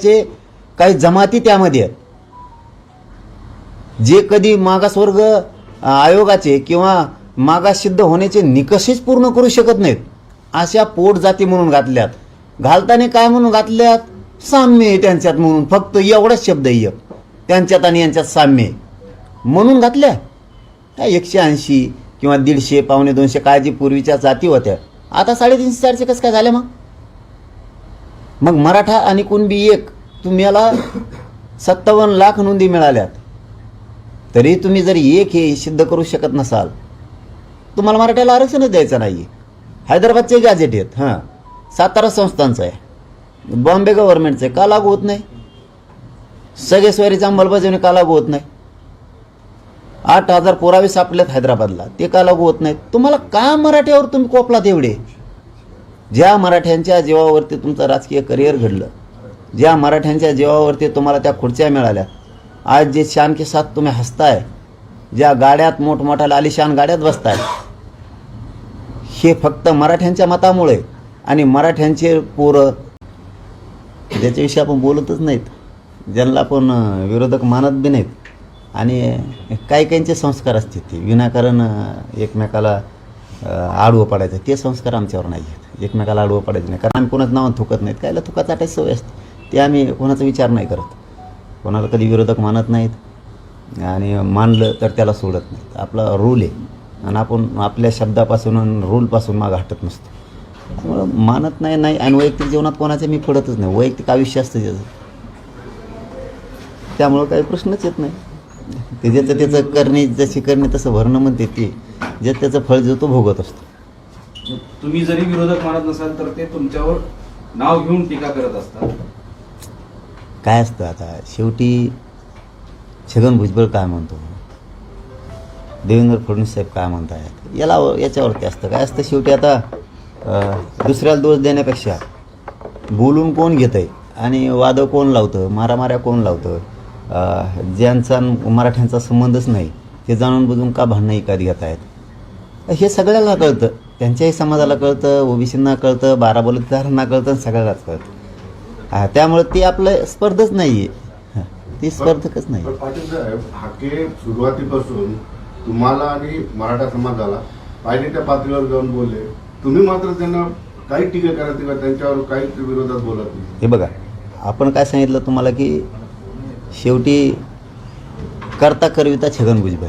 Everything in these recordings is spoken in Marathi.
समाजाचे काही जमाती त्यामध्ये आहेत. जे कधी मागासवर्ग आयोगाचे किंवा मागास सिद्ध होण्याचे निकषच पूर्ण करू शकत नाहीत. अशा पोट जाती म्हणून घातल्यात. घालताना काय म्हणून घातल्यात? साम्य आहे त्यांच्यात म्हणून. फक्त एवढाच शब्द आहे एक. त्यांच्यात आणि यांच्यात साम्य म्हणून घातल्या. काय एकशे ऐंशी किंवा दीडशे पावणे दोनशे काय जी पूर्वीच्या जाती होत्या. आता साडेतीनशे चारशे कसं काय झाल्या मग? मग मराठा आणि कुणबी एक तुम्हाला सत्तावन्न लाख नोंदी मिळाल्यात. तरी तुम्ही जर एक हे सिद्ध करू शकत नसाल तुम्हाला मराठ्याला आरक्षणच द्यायचं नाही हैदराबादचे गॅजेट आहेत हां. सातारा संस्थांचं आहे. बॉम्बे गव्हर्नमेंटचं आहे का लागू होत नाही? सगळे स्वारीचं अंमलबजावणी का लागू होत नाही? आठ हजार पुरावे सापडलेत हैदराबादला ते का लागू होत नाहीत? तुम्हाला का मराठ्यावर तुम्ही कोपलात एवढे? ज्या मराठ्यांच्या जीवावरती तुमचं राजकीय करिअर घडलं ज्या मराठ्यांच्या जीवावरती तुम्हाला त्या खुर्च्या मिळाल्या आज जे शान के साथ तुम्ही हसताय ज्या गाड्यात मोठमोठ्या आलिशान गाड्यात बसताय हे फक्त मराठ्यांच्या मतामुळे आणि मराठ्यांचे पोरं ज्याच्याविषयी आपण बोलतच नाहीत ज्यांना आपण विरोधक मानत बी नाहीत आणि काही काहींचे संस्कार असतात ते विनाकारण एकमेकाला आडवं पडायचं ते संस्कार आमच्यावर नाही आहेत. एकमेकाला आडवं पडायचं नाही. कारण आम्ही कोणाचं नाव थुकत नाहीत. कायला थुका चाटायची सवय असते. ते आम्ही कोणाचा विचार नाही करत. कोणाला कधी विरोधक मानत नाहीत. आणि मानलं तर त्याला सोडत नाहीत. आपला रूल आहे. आणि आपण आपल्या शब्दापासून रूलपासून माग हटत नसतो. त्यामुळं मानत नाही नाही. आणि वैयक्तिक जीवनात कोणाचं मी पडतच नाही. वैयक्तिक आयुष्य असतं त्याचं. त्यामुळं काही प्रश्नच येत नाही. ते ज्याचं त्याचं करणे जशी करणे तसं भरणं म्हणते ते. जे त्याचं फळ जो तो भोगत असतो. तुम्ही जरी विरोधक मानत नसाल तर ते तुमच्यावर नाव घेऊन टीका करत असतात. काय असतं आता? शेवटी छगन भुजबळ काय म्हणतो? देवेंद्र फडणवीस साहेब काय म्हणतायत? याला याच्यावरती असतं? काय असतं शेवटी आता दुसऱ्याला दोष देण्यापेक्षा बोलून कोण घेतं आहे आणि वादं कोण लावतं? मारामाऱ्या कोण लावतं? ज्यांचा मराठ्यांचा संबंधच नाही ते जाणून बुजून का भांडणं एकात घेत आहेत हे सगळ्याला कळतं. त्यांच्याही समाजाला कळतं ओबीसींना कळतं बारा बलुतेदारांना कळतं सगळ्यालाच कळतं. हा, त्यामुळे ते आपलं स्पर्धच नाही आहे ती स्पर्धकच नाही. हाके सुरुवातीपासून तुम्हाला आणि मराठा समाजाला पाहिजे त्या पातळीवर जाऊन बोलले. तुम्ही मात्र त्यांना काही टीका करा किंवा त्यांच्यावर काहीच विरोधात बोलत नाही. हे बघा आपण काय सांगितलं तुम्हाला की शेवटी करता करविता छगन भुजबळ.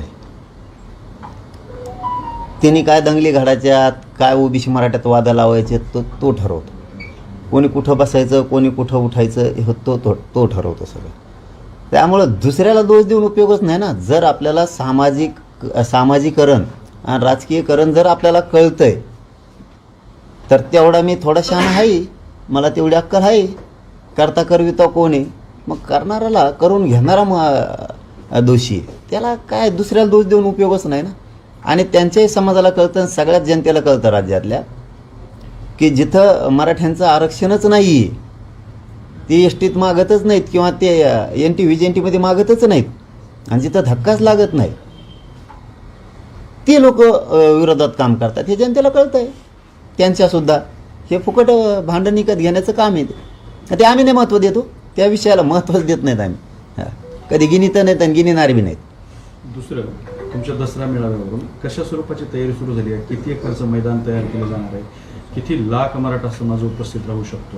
त्यांनी काय दंगली घडायच्यात काय ओबीसी मराठ्यात वादा लावायचे तो तो ठरवतो. कोणी कुठं बसायचं कोणी कुठं उठायचं हे तो तो तो ठरवतो सगळं. त्यामुळं दुसऱ्याला दोष देऊन उपयोगच नाही ना. जर आपल्याला सामाजिक सामाजिकरण आणि राजकीयकरण जर आपल्याला कळतंय तर तेवढा मी थोडा शहाणा आहे. मला तेवढी अक्कल आहे. करता करविता कोण आहे? मग करणाऱ्याला करून घेणारा मग दोषी आहे. त्याला काय दुसऱ्याला दोष देऊन उपयोगच नाही ना. आणि त्यांच्याही समाजाला कळतं आणि सगळ्याच जनतेला कळतं राज्यातल्या की जिथं मराठ्यांचं आरक्षणच नाही आहे ती एस टीत मागतच नाहीत किंवा ते N T V G N टीमध्ये मागतच नाहीत आणि जिथं धक्काच लागत नाही ते लोक विरोधात काम करतात. हे जनतेला कळतं आहे त्यांच्यासुद्धा हे फुकट भांडण विकत घेण्याचं काम आहे ते. ते आम्ही नाही महत्त्व देतो हो. त्या विषयाला महत्त्वच देत नाहीत आम्ही. कधी कधी गिनीतं नाहीत आणि गिनीनार बी नाहीत. दुसरं तुमच्या दसरा मेळाव्यावरून कशा स्वरूपाची तयारी सुरू झाली आहे? किती एकरचं मैदान तयार केलं जाणार आहे? किती लाख मराठा समाज उपस्थित राहू शकतो?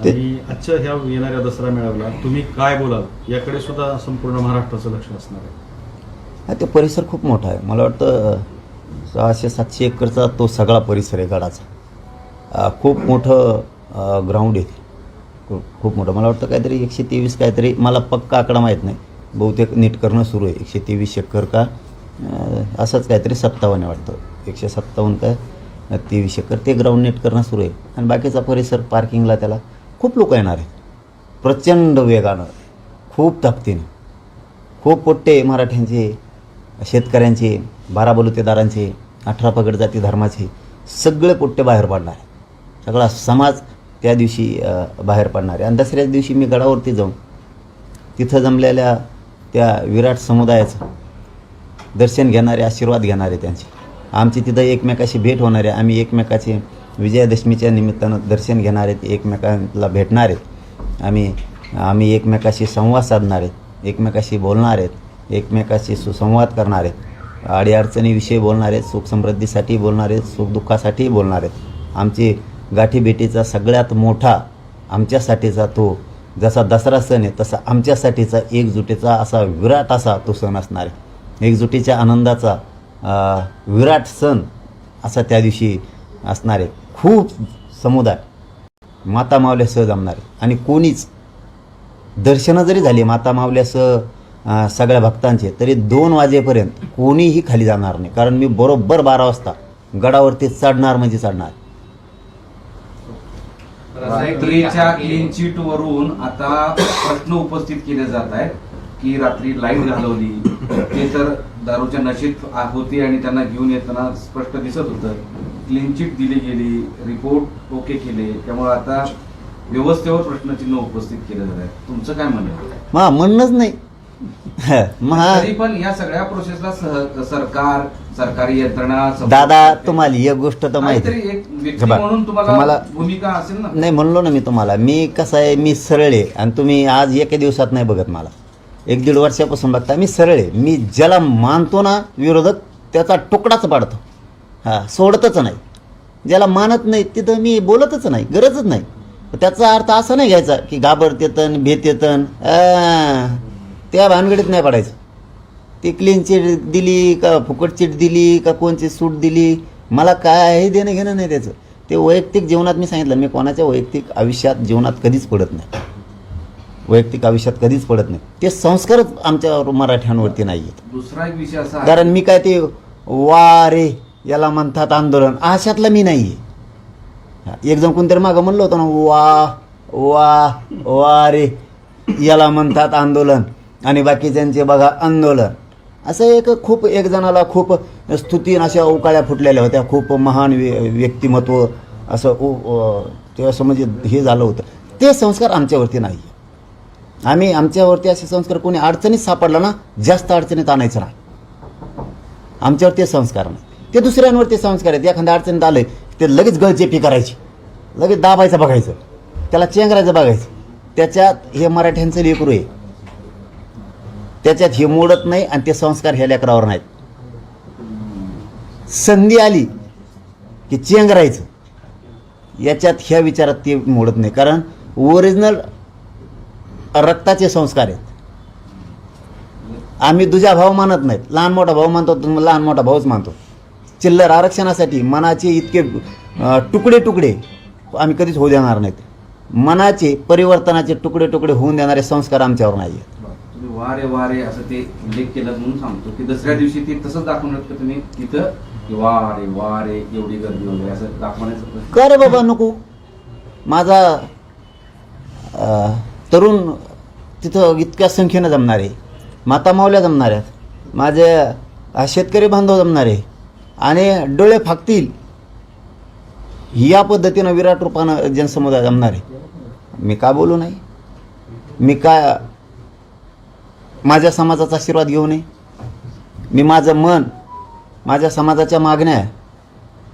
आणि आजच्या ह्या येणाऱ्या दसरा मेळाव्याला तुम्ही काय बोलाल? याकडे सुद्धा संपूर्ण महाराष्ट्राचं लक्ष असणार आहे. हा ते परिसर खूप मोठा आहे. मला वाटतं सहाशे सातशे एकरचा तो सगळा परिसर आहे गडाचा. खूप मोठं ग्राउंड आहे. खूप मोठं. मला वाटतं काहीतरी एकशे तेवीस काहीतरी मला पक्का आकडा माहीत नाही. बहुतेक नीट करणं सुरू आहे. एकशे तेवीस एकर का? असंच काहीतरी सत्तावन्न वाटतं. एकशे सत्तावन्न काय? तेवीस एकर ते ग्राउंड नेट करणं सुरू आहे. आणि बाकीचा परिसर पार्किंगला त्याला खूप लोक येणार आहेत. प्रचंड वेगानं खूप ताकदीनं खूप पोट्टे मराठ्यांचे शेतकऱ्यांचे बारा बलुतेदारांचे अठरा पगड जाती धर्माचे सगळे पोट्टे बाहेर पडणार आहे सगळा समाज त्या दिवशी बाहेर पडणार आहे. आणि दसऱ्याच दिवशी मी गडावरती जाऊन तिथं जमलेल्या त्या विराट समुदायाचं दर्शन घेणारे आशीर्वाद घेणारे त्यांचे. आमची तिथं एकमेकाशी भेट होणार आहे. आम्ही एकमेकाचे विजयादशमीच्या निमित्तानं दर्शन घेणार आहेत एकमेकांना भेटणार आहेत. आम्ही आम्ही एकमेकाशी संवाद साधणार आहेत एकमेकाशी बोलणार आहेत एकमेकाशी सुसंवाद करणार आहेत. अडीअडचणीविषयी बोलणार आहेत सुखसमृद्धीसाठी बोलणार आहेत सुखदुःखासाठी बोलणार आहेत. आमची गाठीभेटीचा सगळ्यात मोठा आमच्यासाठीचा तो जसा दसरा सण आहे तसा आमच्यासाठीचा एकजुटीचा असा विराट असा तो सण असणार आहे. एकजुटीच्या आनंदाचा विराट सण असा त्या दिवशी असणार आहे खूप समुदाय माता मावल्यासह जमणार. आहे आणि कोणीच दर्शनं जरी झाली माता मावल्यासह सगळ्या भक्तांचे तरी दोन वाजेपर्यंत कोणीही खाली जाणार नाही. कारण मी बरोबर बारा वाजता गडावरती चढणार म्हणजे चढणार. रात्रीच्या क्लीन चिट वरून आता प्रश्न उपस्थित केले जात आहेत की रात्री लाइट घालवली ते तर दारूच्या नशेत होती आणि त्यांना घेऊन येताना स्पष्ट दिसत होतं. क्लीन चिट दिली गेली रिपोर्ट ओके केले. त्यामुळे आता व्यवस्थेवर प्रश्नचिन्ह उपस्थित केले जात आहेत तुमचं काय म्हणणं आहे? मा म्हणणंच नाही. तरी पण या सगळ्या प्रोसेसला सरकार सरकारी यंत्रणा दादा. तुम्हाला एक गोष्ट तर माहिती. आहे. तुम्हाला भूमिका असेल ना? नाही म्हणलो ना मी तुम्हाला. मी कसं आहे मी सरळ आहे आणि तुम्ही आज एका दिवसात नाही बघत मला. एक दीड वर्षापासून बघता मी सरळ आहे. मी ज्याला मानतो ना विरोधक त्याचा तुकडाच पाडतो. हां सोडतच नाही. ज्याला मानत नाही तिथं मी बोलतच नाही गरजच नाही. त्याचा अर्थ असा नाही घ्यायचा की घाबरतेतन भेतेतन त्या भानगडीत नाही पडायचं. ती क्लीन चिट दिली का फुकट चिट दिली का कोणची सूट दिली मला काय देणं घेणं नाही त्याचं. ते वैयक्तिक जीवनात मी सांगितलं मी कोणाच्या वैयक्तिक आयुष्यात जीवनात कधीच पडत नाही. वैयक्तिक आयुष्यात कधीच पडत नाही. ते संस्कारच आमच्या मराठ्यांवरती नाही आहेत. दुसरा एक विषय असा आहे. कारण मी काय ते वा रे याला म्हणतात आंदोलन अशातला मी नाही आहे. एक जण कोणतरी मागं म्हणलं होतं ना वा वा वा रे याला म्हणतात आंदोलन आणि बाकीच्यांचे बघा आंदोलन. असं एक खूप एक जणाला खूप स्तुती अशा उकाळ्या फुटलेल्या होत्या. खूप महान व्य- व्यक्तिमत्व असं उ- अ, ते असं म्हणजे हे झालं होतं. ते संस्कार आमच्यावरती नाही आम्ही आमच्यावरती असे संस्कार कोणी अडचणीत सापडला ना जास्त अडचणीत आणायचं नाही. आमच्यावर ते संस्कार नाही. ते दुसऱ्यांवर ते संस्कार आहेत. एखाद्या अडचणीत आलं ते लगेच गळचेपी करायची. लगेच दाबायचं बघायचं. त्याला चेंगरायचं बघायचं. त्याच्यात हे मराठ्यांचं लेकरू आहे. त्याच्यात हे मोडत नाही आणि ते संस्कार ह्या लेकरावर नाहीत. संधी आली की चेंगरायचं. याच्यात ह्या विचारात ते मोडत नाही. कारण ओरिजिनल रक्ताचे संस्कार आहेत. आम्ही दुजा भाव मानत नाहीत. लहान मोठा भाऊ मानतो लहान मोठा भाऊच मानतो. चिल्लर आरक्षणासाठी मनाचे इतके तुकडे तुकडे आम्ही कधीच होऊ देणार नाहीत. मनाचे परिवर्तनाचे तुकडे तुकडे होऊन देणारे संस्कार आमच्यावर नाही आहेत वारे वारे असं ते उल्लेख केला म्हणून सांगतो की दुसऱ्या दिवशी ते तसंच दाखवणार का तुम्ही तिथं वारे वारे एवढी गर्दी वगैरे असं दाखवण्याचं प्रश्न. का रे बाबा नको. माझा तरुण तिथं इतक्या संख्येनं जमणार आहे माता मावल्या जमणार आहेत माझे शेतकरी बांधव जमणार आहे आणि डोळे फाकतील या पद्धतीनं विराट रूपानं जनसमुदाय जमणार. आहे मी का बोलू नाही मी का माझ्या समाजाचा आशीर्वाद घेऊ नये? मी माझं मन माझ्या समाजाच्या मागण्या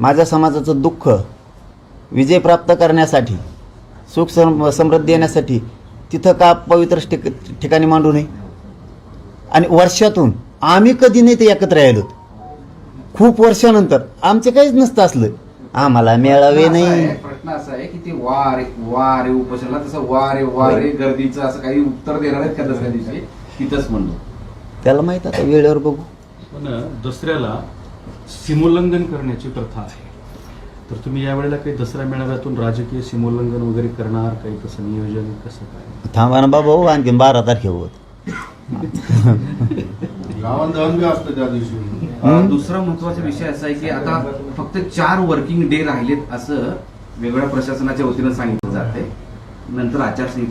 माझ्या समाजाचं दुःख विजय प्राप्त करण्यासाठी सुख सम समृद्धी येण्यासाठी तिथं का पवित्र ठिक ठिकाणी मांडू नये? आणि वर्षातून आम्ही कधी नाही ते एकत्र राहिलो खूप वर्षानंतर. आमचे काहीच नसतं असलं. आम्हाला मेळावे नाही. प्रश्न असा आहे की ते वारे वारे उपोषणला तसं वारे वारे गर्दीचं असं काही उत्तर देणार आहेत का दुसऱ्या दिवशी? तिथंच म्हणतो त्याला माहीत आता वेळेवर बघू. पण दसऱ्याला सीमोल्लंघन करण्याची प्रथा आहे. तर तुम्ही यावेळेला काही दसरा मेळाव्यातून राजकीय सीमोल्लंघन वगैरे करणार काही कसं नियोजन कसं काय? थांबा ना बाबा हो आणखी बारा तारखेवर गावात दहन बी असतं त्या दिवशी. अं, दुसरा महत्त्वाचा विषय असा आहे की आता फक्त चार वर्किंग डे राहिलेत असं वेगवेगळ्या प्रशासनाच्या वतीनं सांगितलं जाते नंतर आचारसंहिता